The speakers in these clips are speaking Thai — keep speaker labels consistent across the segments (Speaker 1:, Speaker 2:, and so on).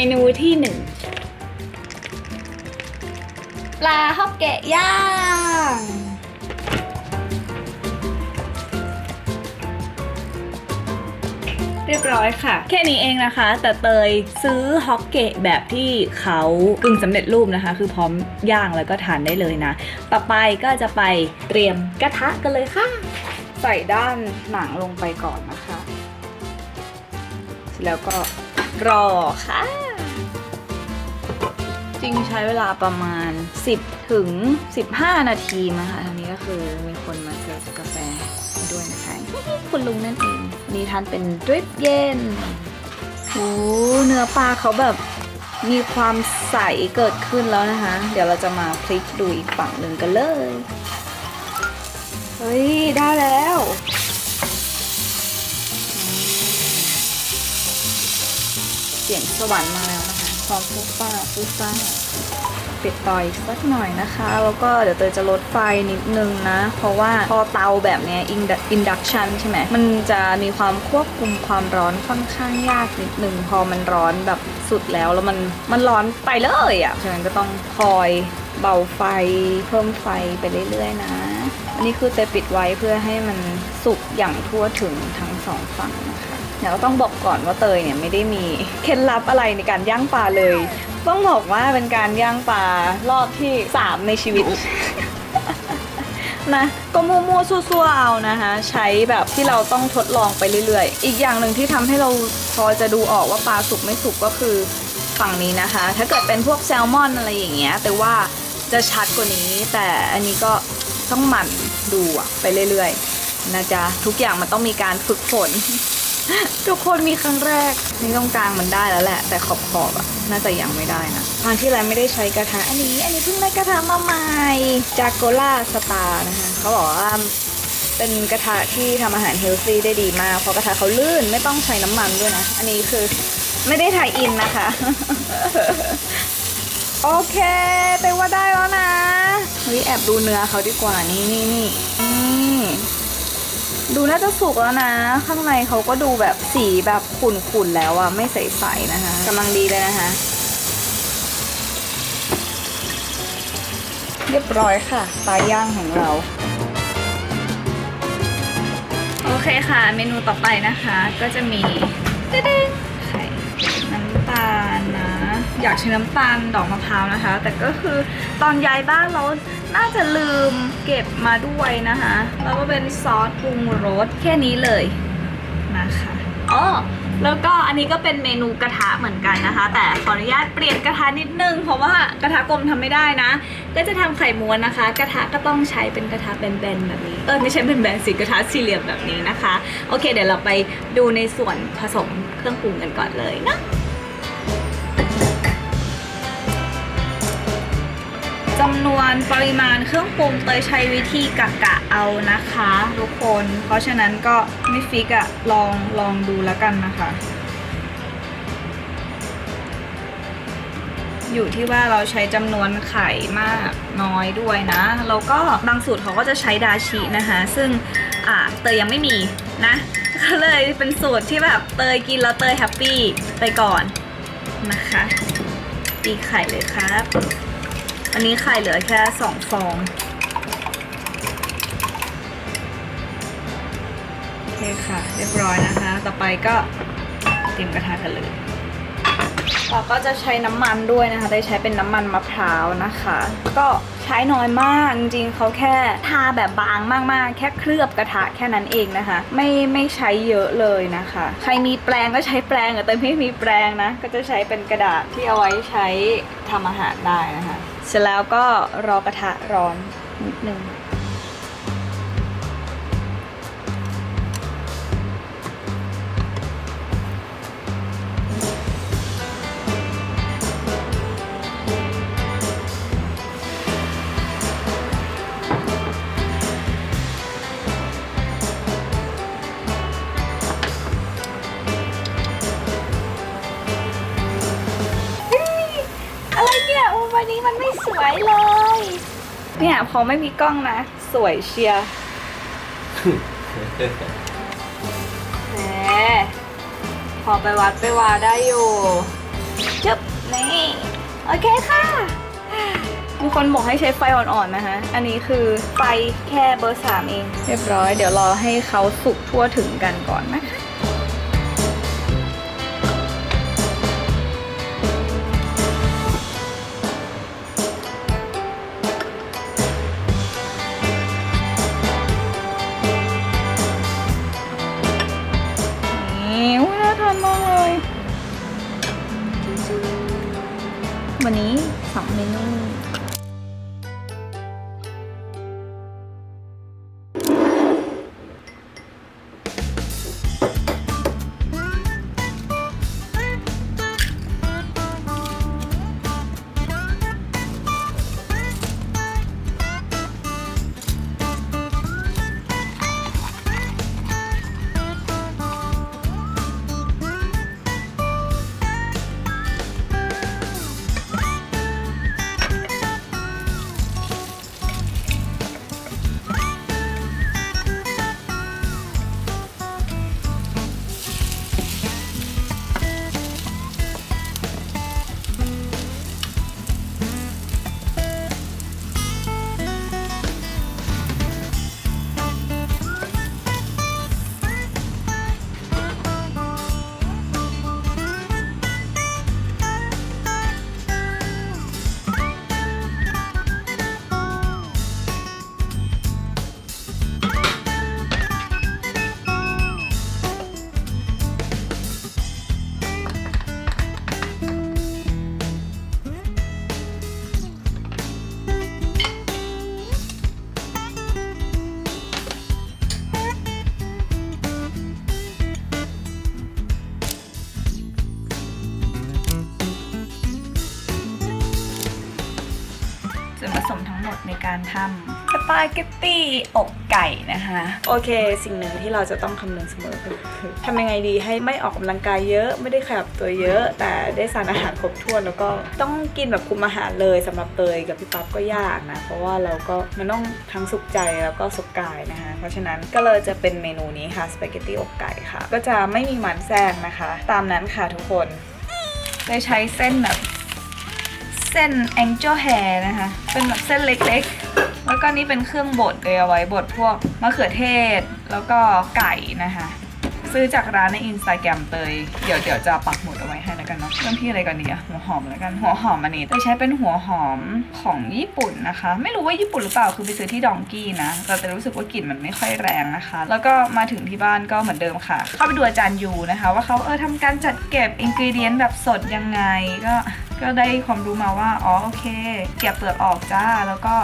Speaker 1: เมนูที่หนึ่งปลาฮอกเกะย่าง เรียบร้อยค่ะ แค่นี้เองนะคะ แต่เตยซื้อฮอกเกะแบบที่เขากึ่งสำเร็จรูปนะคะ คือพร้อมย่างแล้วก็ทานได้เลยนะ ต่อไปก็จะไปเตรียมกระทะกันเลยค่ะ ใส่ด้านหนังลงไปก่อนนะคะ แล้วก็รอค่ะ จริงใช้เวลาประมาณ 10 ถึง 15 นาทีนะคะอันนี้ก็คือมีคนมาเสิร์ฟกาแฟมาด้วยนะคะคุณลุงนั่นเองนี่ทานเป็นดริปเย็นโอ้เนื้อปลาเขาแบบมีความใสเกิดขึ้นแล้วนะคะ เดี๋ยวเราจะมาพลิกดูอีกฝั่งหนึ่งกันเลย เฮ้ย ได้แล้วเสียงสวรรค์มาแล้วนะ ความฟุบฟ้าฟุบฟ้าปิดต่อยสักหน่อยนะคะ แล้วก็เดี๋ยวเตยจะลดไฟนิดนึงนะ เพราะว่าพอเตาแบบนี้ย indu- induction ใช่ไหมมันจะมีความควบคุมความร้อนค่อนข้างยากนิดนึง พอมันร้อนแบบสุดแล้วแล้วมันมันร้อนไปเลยอะ่ะฉะนั้นก็ต้องคอยเบาไฟเพิ่มไฟไปเรื่อยๆนะ อันนี้คือเตยปิดไว้เพื่อให้มันสุกอย่างทั่วถึงทั้งสองฝั่งนะคะ เดี๋ยเราต้องบอกก่อนว่าเตยเนี่ยไม่ได้มีเคล็ดลับอะไรในการย่างปลาเลย ต้องบอกว่าเป็นการย่างปลารอบที่ 3 ในชีวิตนะก็มั่วๆซั่วๆเอานะคะใช้แบบที่เราต้องทดลองไปเรื่อยๆ อีกอย่างหนึ่งที่ทำให้เราพอจะดูออกว่าปลาสุกไม่สุกก็คือฝั่งนี้นะคะ ถ้าเกิดเป็นพวกแซลมอนอะไรอย่างเงี้ยแต่ว่าจะชัดกว่านี้แต่อันนี้ก็ต้องหมั่นดูไปเรื่อยๆนะจ๊ะทุกอย่างมันต้องมีการฝึกฝน ทุกคนมีครั้งแรกนี่ตรงกลางมันได้แล้วแหละ แต่ขอบขอบอะน่าจะยังไม่ได้นะทางที่ไรไม่ได้ใช้กระทะอันนี้ อันนี้เพิ่งได้กระทะมาใหม่จากโกล่าสตาร์นะคะเขาบอกว่าเป็นกระทะที่ทำอาหารเฮลซี่ได้ดีมาก เพราะกระทะเขาลื่นไม่ต้องใช้น้ำมันด้วยนะ อันนี้คือไม่ได้ถ่ายอินนะคะ โอเคแต่ว่าได้แล้วนะเฮ้ยแอบดูเนื้อเขาดีกว่านี่นี่นี่นี่ ดูน่าจะสุกแล้วนะ ข้างในเขาก็ดูแบบสีแบบขุ่นๆแล้วอะไม่ใสๆนะคะกำลังดีเลยนะคะ เรียบร้อยค่ะปลาย่างของเรา โอเคค่ะ เมนูต่อไปนะคะ ก็จะมีตึ้งๆไข่น้ำตาลนะ อยากใช้น้ำตาลดอกมะพร้าวนะคะ แต่ก็คือตอนย้ายบ้านเรา น่าจะลืมเก็บมาด้วยนะคะ แล้วก็เป็นซอสปรุงรสแค่นี้เลยนะคะอ๋อแล้วก็อันนี้ก็เป็นเมนูกระทะเหมือนกันนะคะ แต่ขออนุญาตเปลี่ยนกระทะนิดนึง เพราะว่ากระทะกลมทำไม่ได้นะ ก็จะทำไข่ม้วนนะคะ กระทะก็ต้องใช้เป็นกระทะแบนๆแบบนี้ เออไม่ใช่แบนๆสิกระทะสี่เหลี่ยมแบบนี้นะคะ โอเค เดี๋ยวเราไปดูในส่วนผสมเครื่องปรุงกันก่อนเลยนะ จำนวนปริมาณเครื่องปรุงเตยใช้วิธีกะกะเอานะคะทุกคน เพราะฉะนั้นก็ไม่ฟิกอะลองลองดูแล้วกันนะคะ อยู่ที่ว่าเราใช้จำนวนไข่มากน้อยด้วยนะแล้วก็บางสูตรเขาก็จะใช้ดาชินะคะ ซึ่งอ่าเตยยังไม่มีนะ ก็เลยเป็นสูตรที่แบบเตยกินแล้วเตยแฮปปี้ไปก่อนนะคะตีไข่เลยครับ อันนี้ไข่เหลือแค่สองฟองโอเคค่ะ เรียบร้อยนะคะ ต่อไปก็เตรียมกระทะกันเลยเราก็จะใช้น้ำมันด้วยนะคะ ได้ใช้เป็นน้ำมันมะพร้าวนะคะ ก็ใช้น้อยมาก จริงๆเขาแค่ทาแบบบางมากๆ แค่เคลือบกระทะแค่นั้นเองนะคะ ไม่ไม่ใช้เยอะเลยนะคะ ใครมีแปรงก็ใช้แปรงแต่ไม่มีแปรงนะ ก็จะใช้เป็นกระดาษที่เอาไว้ใช้ทำอาหารได้นะคะ เสร็จแล้วก็รอกระทะร้อนนิดนึง เนี่ยพอไม่มีกล้องนะ สวยเชียร์แหมพอไปวัดไปวาได้อยู่จึ๊บนี่โอเคค่ะมีคนบอกให้ใช้ไฟอ่อนๆนะคะ อันนี้คือไฟแค่เบอร์สามเอง เรียบร้อย เดี๋ยวรอให้เขาสุกทั่วถึงกันก่อนนะคะ ส่วนผสมทั้งหมดในการทำสปาเกตตี้อกไก่นะคะ โอเค สิ่งหนึ่งที่เราจะต้องคำนึงเสมอก็คือทำยังไงดีให้ไม่ออกกำลังกายเยอะไม่ได้ขยับตัวเยอะ แต่ได้สารอาหารครบถ้วนแล้วก็ต้องกินแบบคุมอาหารเลยสำหรับเตยกับพี่ปั๊บก็ยากนะ เพราะว่าเราก็มันต้องทั้งสุขใจแล้วก็สุขกายนะคะ เพราะฉะนั้นก็เลยจะเป็นเมนูนี้ค่ะสปาเกตตี้อกไก่ค่ะ ก็จะไม่มีมันแทรกนะคะ ตามนั้นค่ะทุกคนได้ใช้เส้นแบบ เส้น angel hair นะคะ เป็นแบบเส้นเล็กๆ แล้วก็นี่เป็นเครื่องบดเลยเอาไว้บดพวกมะเขือเทศ แล้วก็ไก่นะคะ ซื้อจากร้านในอินสตาแกรมเตย เดี๋ยวเดี๋ยวจะปักหมุดเอาไว้ให้แล้วกันเนาะเริ่มที่อะไรก่อนดีอะหัวหอมแล้วกัน หัวหอมอันนี้เตยใช้เป็นหัวหอมของญี่ปุ่นนะคะ ไม่รู้ว่าญี่ปุ่นหรือเปล่า คือไปซื้อที่ดองกี้นะ แต่เตยรู้สึกว่ากลิ่นมันไม่ค่อยแรงนะคะ แล้วก็มาถึงที่บ้านก็เหมือนเดิมค่ะ เข้าไปดูอาจารย์ยูนะคะ ว่าเขาเออทำการจัดเก็บอินกรีเดียนแบบสดยังไง ก็ ก็ได้ความรู้มาว่าอ๋อโอเคเก็บเปลือกออกจ้าแล้วก็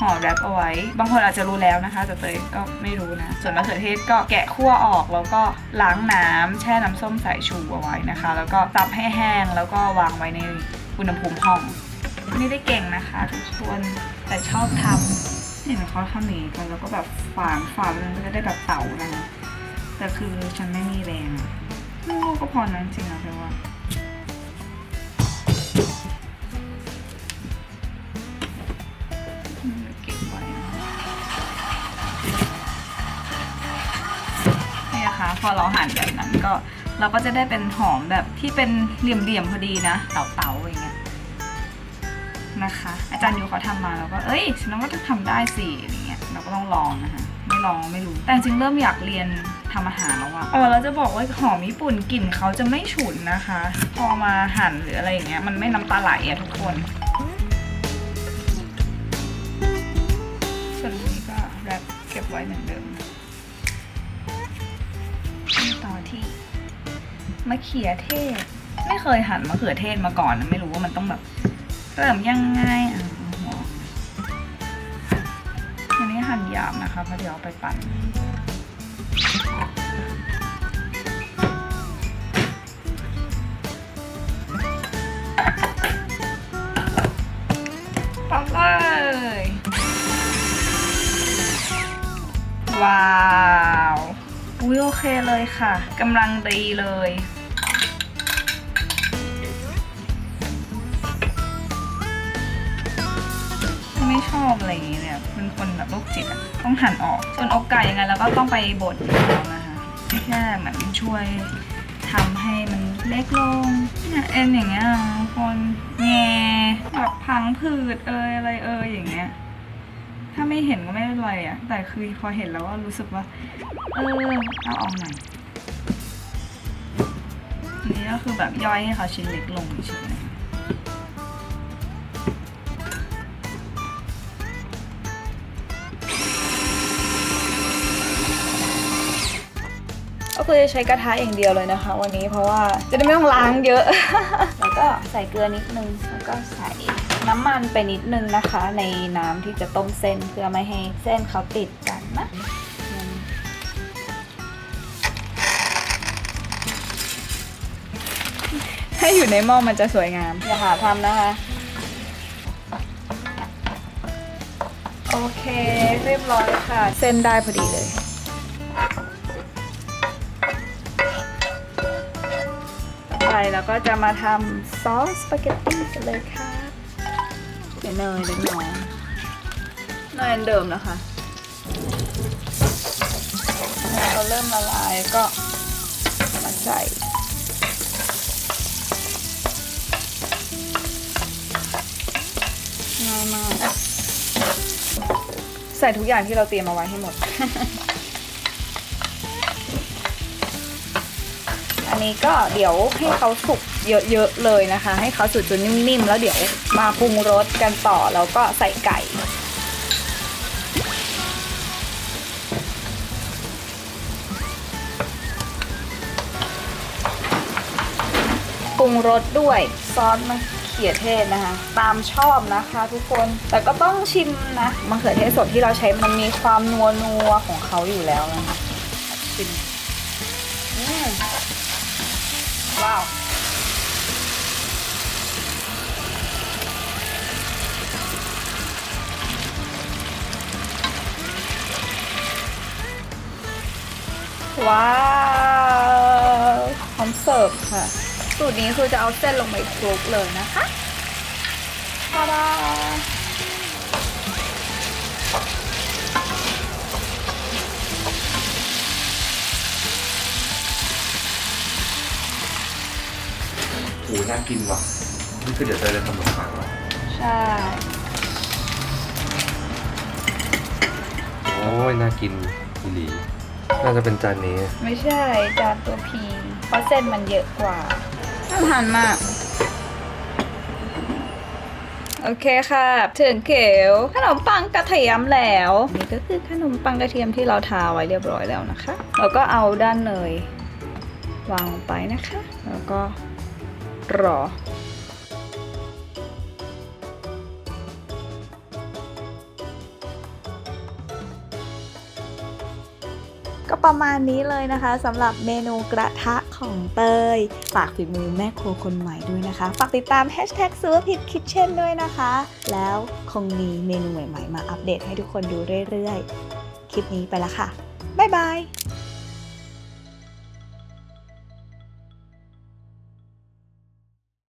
Speaker 1: ห่อแรปเอาไว้ บางคนอาจจะรู้แล้วนะคะ แต่เตยก็ไม่รู้นะ ส่วนมะเขือเทศก็แกะคั่วออกแล้วก็ล้างน้ำแช่น้ำส้มสายชูเอาไว้นะคะ แล้วก็ซับให้แห้งแล้วก็วางไว้ในอุณหภูมิห้อง ไม่ได้เก่งนะคะทุกคนแต่ชอบทำเห็นเขาทำอย่างนี้กันแล้วก็แบบฝานฝานมันก็จะได้แบบเต่านะแต่คือฉันไม่มีแรงลูกก็พอนั้นจริงนะเพื่อนว่า อเราหั่นแบบนั้นก็เราก็จะได้เป็นหอมแบบที่เป็นเหลี่ยมๆพอดีนะเต่าๆอย่างเงี้ยนะคะ อาจารย์ยูเขาทำมาแล้วก็เอ้ยฉันว่าจะทำได้สิอะไรเงี้ยเราก็ต้องลองนะคะไม่ลองไม่รู้ แต่จริงเริ่มอยากเรียนทำอาหารแล้วอะอ๋อเราจะบอกว่าหอมญี่ปุ่นกลิ่นเขาจะไม่ฉุนนะคะ พอมาหั่นหรืออะไรอย่างเงี้ยมันไม่น้ำตาไหลอะทุกคนส่วนนี้ก็แรปเก็บไว้เหมือนเดิม ที่มะเขือเทศ ไม่เคยหั่นมะเขือเทศมาก่อน ไม่รู้ว่ามันต้องแบบเริ่มยังไงอะหัวอันนี้หั่นหยาบนะคะเพราะเดี๋ยวไปปั่นปั่นเลยว้าว อุ้ยโอเคเลยค่ะกำลังดีเลย ไม่ชอบอะไรอย่างเงี้ยเลยอะเป็นคนแบบโรคจิตอะต้องหั่นออก ส่วนอกไก่ยังไงแล้วก็ต้องไปบดเอานะคะแค่เหมือนช่วยทำให้มันเล็กลงเนี่ยเอ็นอย่างเงี้ยคนแงแบบพังผืดเอยอะไรเอยอย่างเงี้ย ถ้าไม่เห็นก็ไม่เป็นไรอะแต่คือพอเห็นแล้วก็รู้สึกว่า เออเอาออกหน่อยนี้ก็คือแบบย่อยให้เขาชิ้นเล็กลงเฉยๆก็คือจะใช้กระทะอย่างเดียวเลยนะคะ วันนี้เพราะว่าจะได้ไม่ต้องล้างเยอะ แล้วก็ใส่เกลือนิดนึง แล้วก็ใส่ น้ำมันไปนิดนึงนะคะ ในน้ำที่จะต้มเส้นเพื่อไม่ให้เส้นเขาติดกันนะอืมถ้าอยู่ในหม้อมันจะสวยงาม อย่าหาทำนะคะ โอเค เรียบร้อยค่ะ เส้นได้พอดีเลยไปแล้วก็จะมาทำซอสสปาเกตตี้กันเลยค่ะ เดี๋ยวเนยเล็กน้อยเนยเดิมนะคะเนยเราเริ่มละลายก็มาใส่ง่ายมากใส่ทุกอย่างที่เราเตรียมเอาไว้ให้หมด อันนี้ก็เดี๋ยวให้เขาสุก เยอะๆเลยนะคะ ให้เขาสุกจนนิ่มๆ แล้วเดี๋ยวมาปรุงรสกันต่อแล้วก็ใส่ไก่ปรุงรสด้วยซอสมะเขือเทศนะคะ ตามชอบนะคะทุกคนแต่ก็ต้องชิมนะมะเขือเทศสดที่เราใช้มันมีความนัวนัวๆของเขาอยู่แล้วนะคะชิมอืมว้าว ว้าวพร้อมเสิร์ฟค่ะ สูตรนี้คือจะเอาเส้นลงไปคลุกเลยนะคะทาดา
Speaker 2: โอ้น่ากินว่ะ นี่คือเดี๋ยวเธอจะทำขนมปังเหรอ
Speaker 1: ใช่
Speaker 2: โอ้ยน่ากินอีหลี น่าจะเป็นจานนี้
Speaker 1: ไม่ใช่จานตัวพีเพราะเส้นมันเยอะกว่าน่าทานมาก โอเคค่ะถึงเขียวขนมปังกระเทียมแล้ว นี่ก็คือขนมปังกระเทียมที่เราทาไว้เรียบร้อยแล้วนะคะ แล้วก็เอาด้านเนยวางลงไปนะคะ แล้วก็รอ ก็ประมาณนี้เลยนะคะสำหรับเมนูกระทะของเตย ฝากฝีมือแม่ครัวคนใหม่ด้วยนะคะ ฝากติดตาม Hashtag ซื้อผิดคิดเช่นด้วยนะคะ แล้วคงมีเมนูใหม่ๆ มาอัปเดตให้ทุกคนดูเรื่อยๆ คลิปนี้ไปละค่ะ บ๊ายบาย